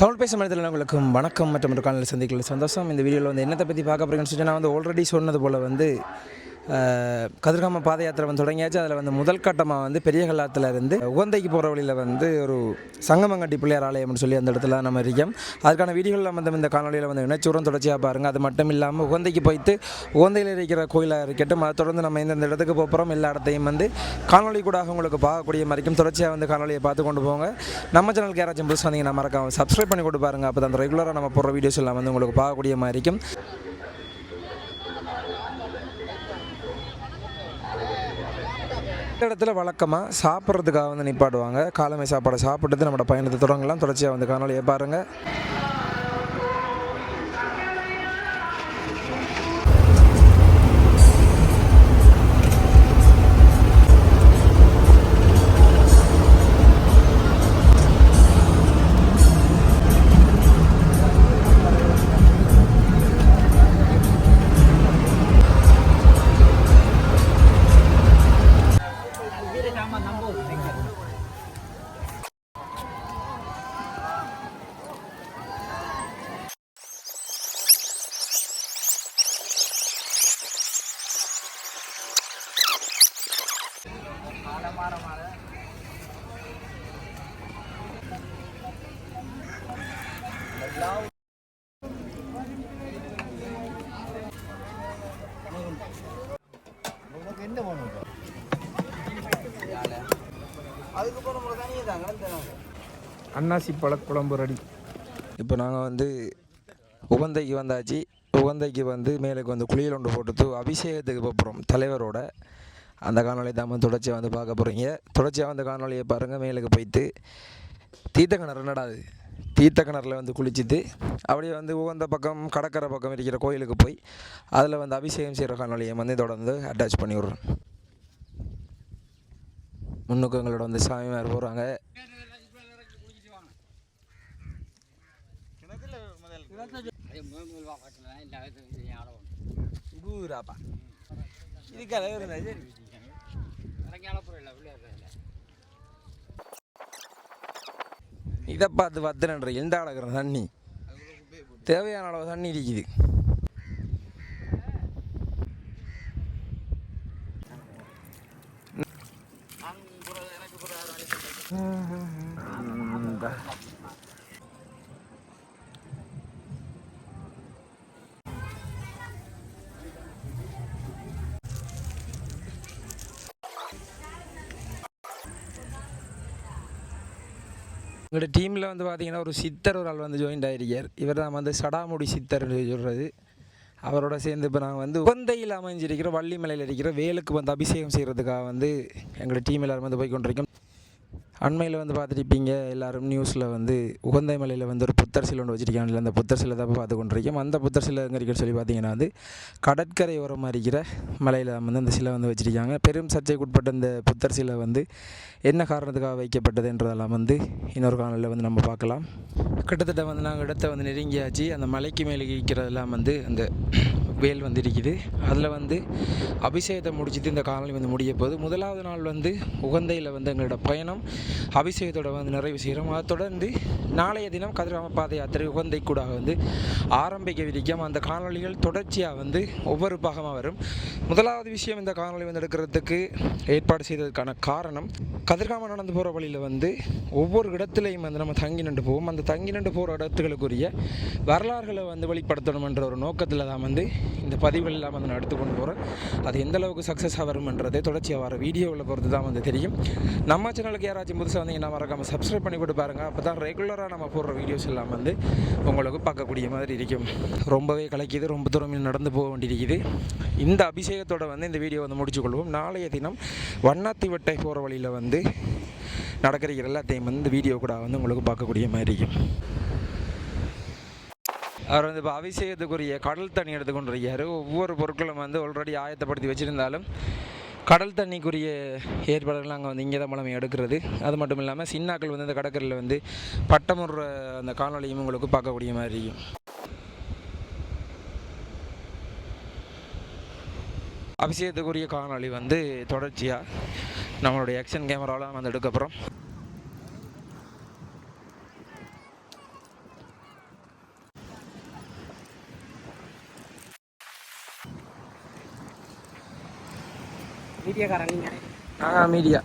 தமிழ் பேசும் மனிதர்கள் உங்களுக்கு வணக்கம். மற்றும் ஒரு காலையில் சந்திக்கல சந்தோஷம். இந்த வீடியோவில் வந்து என்னத்தை பற்றி பார்க்க போகிறீங்கன்னு சொல்லி நான் வந்து ஆல்ரெடி சொன்னது போல் வந்து கதிர்காம பாத யாத்திரை வந்து தொடங்கியாச்சு. அதில் வந்து முதல் கட்டமாக வந்து பெரிய கல்லாத்தில் இருந்து உகந்தைக்கு போகிற வழியில் வந்து ஒரு சங்கமங்கட்டி பிள்ளையார் ஆலயம்னு சொல்லி அந்த இடத்துல நம்ம இருக்கோம். அதுக்கான வீடியோவில் நம்ம இந்த காணொலியில் வந்து இணைச்சூரம் தொடர்ச்சியாக பாருங்கள் அது மட்டும் இல்லாமல் உகந்தைக்கு போயிட்டு உகந்தையில் இருக்கிற கோயிலாக இருக்கட்டும் அதை தொடர்ந்து நம்ம இந்த இடத்துக்கு போகிறோம் எல்லா இடத்தையும் வந்து காணொலி கூட உங்களுக்கு பார்க்கக்கூடிய மாதிரிக்கும் தொடர்ச்சியாக வந்து காணொலியை பார்த்து கொண்டு போங்க. நம்ம சேனலுக்கு யாராச்சும் புதுசாக வந்தீங்கன்னா மறக்காம சப்ஸ்கிரைப் பண்ணி கொண்டு பாருங்க. அப்போ அந்த ரெகுலராக நம்ம போடுற வீடியோஸ் எல்லாம் வந்து உங்களுக்கு பார்க்கக்கூடிய மாதிரி இருக்கும். இந்த இடத்துல வழக்கமாக சாப்பிட்றதுக்காக வந்து நிப்பாட்டுவாங்க. காலமை சாப்பாடை சாப்பிட்டுட்டு நம்மளோட பயணத்தை தொடங்கலாம். தொடர்ச்சியாக வந்து காணொலியை பாருங்கள் அன்னாசி பழக்குழம்பு ரெடி. இப்போ நாங்கள் வந்து உகந்தைக்கு வந்தாச்சு. உகந்தைக்கு வந்து மேலே வந்து குளியல் ஒன்று போட்டு அபிஷேகத்துக்கு போகிறோம் தலைவரோட. அந்த காணொளி தான் வந்து தொடர்ச்சியாக வந்து பார்க்க போகிறீங்க தொடர்ச்சியாக வந்து காணொலியை பாருங்கள் மேலுக்கு போயிட்டு தீர்த்த கிணறு நடாது தீர்த்த கிணறுல வந்து குளிச்சுட்டு அப்படியே வந்து உகந்த பக்கம் கடற்கரை பக்கம் இருக்கிற கோயிலுக்கு போய் அதில் வந்து அபிஷேகம் செய்கிற காணொலியை வந்து தொடர்ந்து அட்டாச் பண்ணி விட்றோம் முன்னுக்கு எங்களோட வந்து சாமிமார் போகிறாங்க ஊராப்பா இது இருந்தா சரி இதை பார்த்து பத்துனன்ற எந்த அளக்கிற தண்ணி? தேவையான அளவு தண்ணி இருக்குது. எங்களோட டீமில் வந்து பார்த்தீங்கன்னா ஒரு சித்தர் ஒரு ஆள் வந்து ஜாயின்ட் ஆகிருக்கார் இவர் தான் வந்து சடாமுடி சித்தர் சொல்கிறது அவரோட சேர்ந்து இப்போ நாங்கள் வந்து உகந்தையில் அமைஞ்சிருக்கிற வள்ளிமலையில் இருக்கிற வேலுக்கு வந்து அபிஷேகம் செய்கிறதுக்காக வந்து எங்களோட டீம் எல்லோரும் வந்து போய் கொண்டிருக்கோம். அண்மையில் வந்து பார்த்துருப்பீங்க எல்லாரும் நியூஸில் வந்து உகந்தை மலையில் வந்து ஒரு புத்தர் சிலை ஒன்று வச்சிருக்காங்க அந்த புத்தர் சிலை தான் பார்த்து கொண்டிருக்கோம். அந்த புத்தர் சிலை எங்கே இருக்குன்னு சொல்லி பார்த்தீங்கன்னா வந்து கடற்கரை ஓரமாக இருக்கிற மலையில் வந்து அந்த சிலை வந்து வச்சுருக்காங்க. பெரும் சர்ச்சைக்கு உட்பட்ட இந்த புத்தர் சிலை வந்து என்ன காரணத்துக்காக வைக்கப்பட்டதுன்றதெல்லாம் வந்து இன்னொரு காணொலியில் வந்து நம்ம பார்க்கலாம். கிட்டத்தட்ட வந்து நாங்கள் இடத்த வந்து நெருங்கியாச்சு. அந்த மலைக்கு மேலே இருக்கிறதெல்லாம் வந்து அந்த வேல் வந்து இருக்குது. அதில் வந்து அபிஷேகத்தை முடிச்சுட்டு இந்த காலனி வந்து முடிய போகுது. முதலாவது நாள் வந்து உகந்தையில் வந்து எங்களோட பயணம் அபிஷேகத்தோட வந்து நிறைவு செய்கிறோம். அதை தொடர்ந்து நாளைய தினம் கதிராம பாத யாத்திரை உகந்தை கூட வந்து ஆரம்பிக்கவிருக்கும் அந்த காணொளிகள் தொடர்ச்சியாக வந்து ஒவ்வொரு பாகமாக வரும். முதலாவது விஷயம் இந்த காணொளி வந்து எடுக்கிறதுக்கு ஏற்பாடு செய்ததுக்கான காரணம் கதிர்காம நடந்து போகிற வழியில் வந்து ஒவ்வொரு இடத்துலையும் வந்து நம்ம தங்கி நின்று போவோம். அந்த தங்கி நின்று போகிற இடத்துகளுக்குரிய வரலாறுகளை வந்து வெளிப்படுத்தணும்ன்ற ஒரு நோக்கத்தில் தான் வந்து இந்த பதிவுகள்லாம் வந்து நான் எடுத்துக்கொண்டு போகிறேன் அது எந்த அளவுக்கு சக்ஸஸாக வரும்ன்றதை தொடர்ச்சியாக வர வீடியோவில் பொறுத்து தான் வந்து தெரியும். நம்ம சேனலுக்கு யாராச்சும் புதுசாக வந்தீங்கன்னா மறக்காமல் சப்ஸ்கிரைப் பண்ணி கொடுத்து பாருங்கள் அப்போ தான் ரெகுலராக நம்ம போடுற வீடியோஸ் எல்லாம் வந்து உங்களுக்கு பார்க்கக்கூடிய மாதிரி இருக்கும். ரொம்பவே கலைக்குது ரொம்ப தூரம் நடந்து போக வேண்டியிருக்குது. இந்த அபிஷேகத்தோடு வந்து இந்த வீடியோ வந்து முடிச்சுக்கொள்வோம் நாளைய தினம் வண்ணாத்தி வட்டை போகிற வழியில் வந்து நடக்கிற எல்லாத்தையும் வந்து இந்த வீடியோ கூட வந்து உங்களுக்கு பார்க்கக்கூடிய மாதிரி இருக்கும். அவர் வந்து இப்போ அபிஷேகத்துக்குரிய கடல் தண்ணி எடுத்துக்கொண்டிருக்காரு ஒவ்வொரு பொருட்களும் வந்து ஆல்ரெடி ஆயத்தப்படுத்தி வச்சுருந்தாலும் கடல் தண்ணிக்குரிய ஏற்பாடுகள் நாங்கள் வந்து இங்கே தான் மூலமே எடுக்கிறது. அது மட்டும் இல்லாமல் சின்னாக்கள் வந்து அந்த கடற்கரையில் வந்து பட்டமுற அந்த காணொலியும் உங்களுக்கு பார்க்கக்கூடிய மாதிரி இருக்கும். அபிஷேகத்துக்குரிய காணொளி வந்து தொடர்ச்சியாக நம்மளுடைய ஆக்ஷன் கேமராவில் வந்து எடுக்கப்புறம் மீடியாக்காரன் நீங்கள் நாங்கள் மீடியா.